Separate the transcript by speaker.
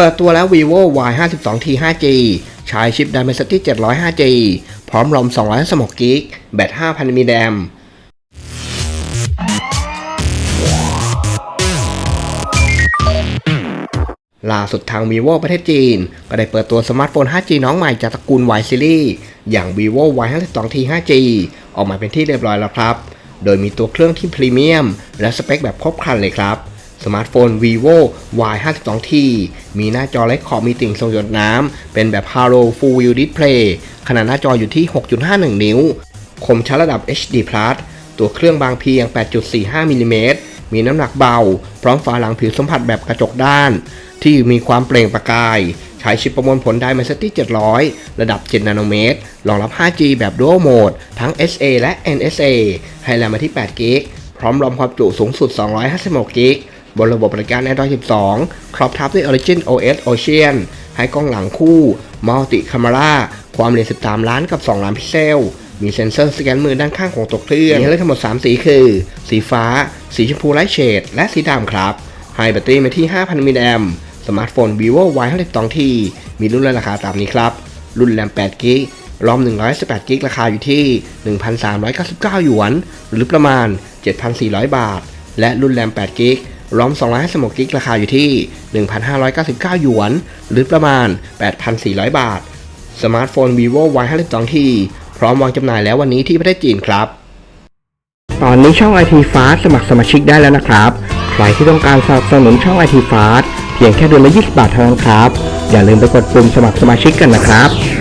Speaker 1: เปิดตัวแล้ว vivo y 5 2 t 5g ใช้ชิป Dimensity 700 5g พร้อมรอม200สมกิกแบต 5,000 มิลลิแอมล่าสุดทาง vivo ประเทศจีน ก็ได้เปิดตัวสมาร์ทโฟน 5G น้องใหม่จากตระกูล Y Series อย่าง vivo y 5 2 t 5g ออกมาเป็นที่เรียบร้อยแล้วครับ โดยมีตัวเครื่องที่พรีเมียม และสเปคแบบครบครันเลยครับ สมาร์ทโฟน vivo y 5 2 t มีหน้าจอเล็กขอบมีติ่งทรงหยดน้ำ เป็นแบบ Halo Full View Display ขนาดหน้าจออยู่ที่ 6.51 นิ้ว คมชัดระดับ HD+ ตัวเครื่องบางเพียง 8.45มิลลิเมตรมีน้ำหนักเบา พร้อมฝาหลังผิวสัมผัสแบบกระจกด้าน ที่มีความเปล่งประกาย ใช้ชิปประมวลผล Dimensity 700 ระดับ 7 นาโนเมตร รองรับ 5G แบบ Dual Mode ทั้ง SA และ NSA ให้แรมมาที่8 g b พร้อมรองความจุสูงสุด 256 g b บนระบบบริการ Android 12 ครอบทับด้วย Origin OS Ocean ให้กล้องหลังคู่ Multi Camera ความเร็ว13 ล้านกับ 2 ล้านพิกเซล มีเซ็นเซอร์สแกนมือด้านข้างของตัวเครื่องมีให้เลือกทั้งหมด 3 สีคือ สีฟ้า สีชมพูไลท์เชดและสีดำครับ ให้แบตเตอรี่มาที่ 5,000 มิลลิแอมสมาร์ทโฟน vivo y 5 2 t มีรุ่นและราคาตามนี้ครับ รุ่นแรม8 g b รอม 118 g b ราคาอยู่ที่ 1,399 หยวน หรือประมาณ 7,400 บาท และรุ่นแรม8 g b รอม256 g b ราคาอยู่ที่ 1,599 หยวน หรือประมาณ 8,400 บาท สมาร์ทโฟน vivo y 5 2 t พร้อมวางจำหน่ายแล้ววันนี้ที่ประเทศจีนครับ ตอนนี้ช่อง IT Fast สมัครสมาชิกได้แล้วนะครับ ใครที่ต้องการสนับสนุนช่อง IT Fast เพียงแค่เดือนละ 20 บาทเท่านั้นครับ อย่าลืมไปกดปุ่มสมัครสมาชิกกันนะครับ